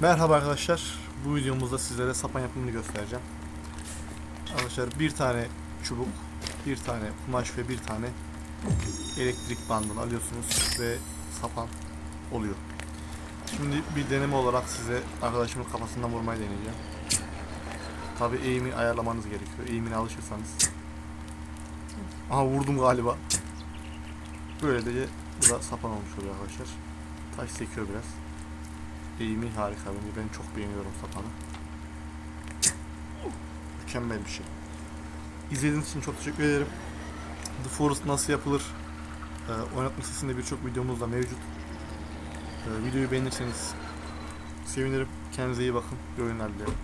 Merhaba arkadaşlar. Bu videomuzda sizlere sapan yapımını göstereceğim. Arkadaşlar bir tane çubuk, bir tane kumaş ve bir tane elektrik bandını alıyorsunuz ve sapan oluyor. Şimdi bir deneme olarak size arkadaşımın kafasından vurmayı deneyeceğim. Tabi eğimi ayarlamanız gerekiyor. Eğimine alışırsanız. Aha vurdum galiba. Böylece bu da sapan olmuş oluyor arkadaşlar. Taş sekiyor biraz. Eğimi harika bence. Ben çok beğeniyorum sapanı. Mükemmel bir şey. İzlediğiniz için çok teşekkür ederim. The Forest nasıl yapılır? Ee, oynatma sesinde birçok videomuz da mevcut. Ee, videoyu beğenirseniz sevinirim. Kendinize iyi bakın. İyi oyunlar dilerim.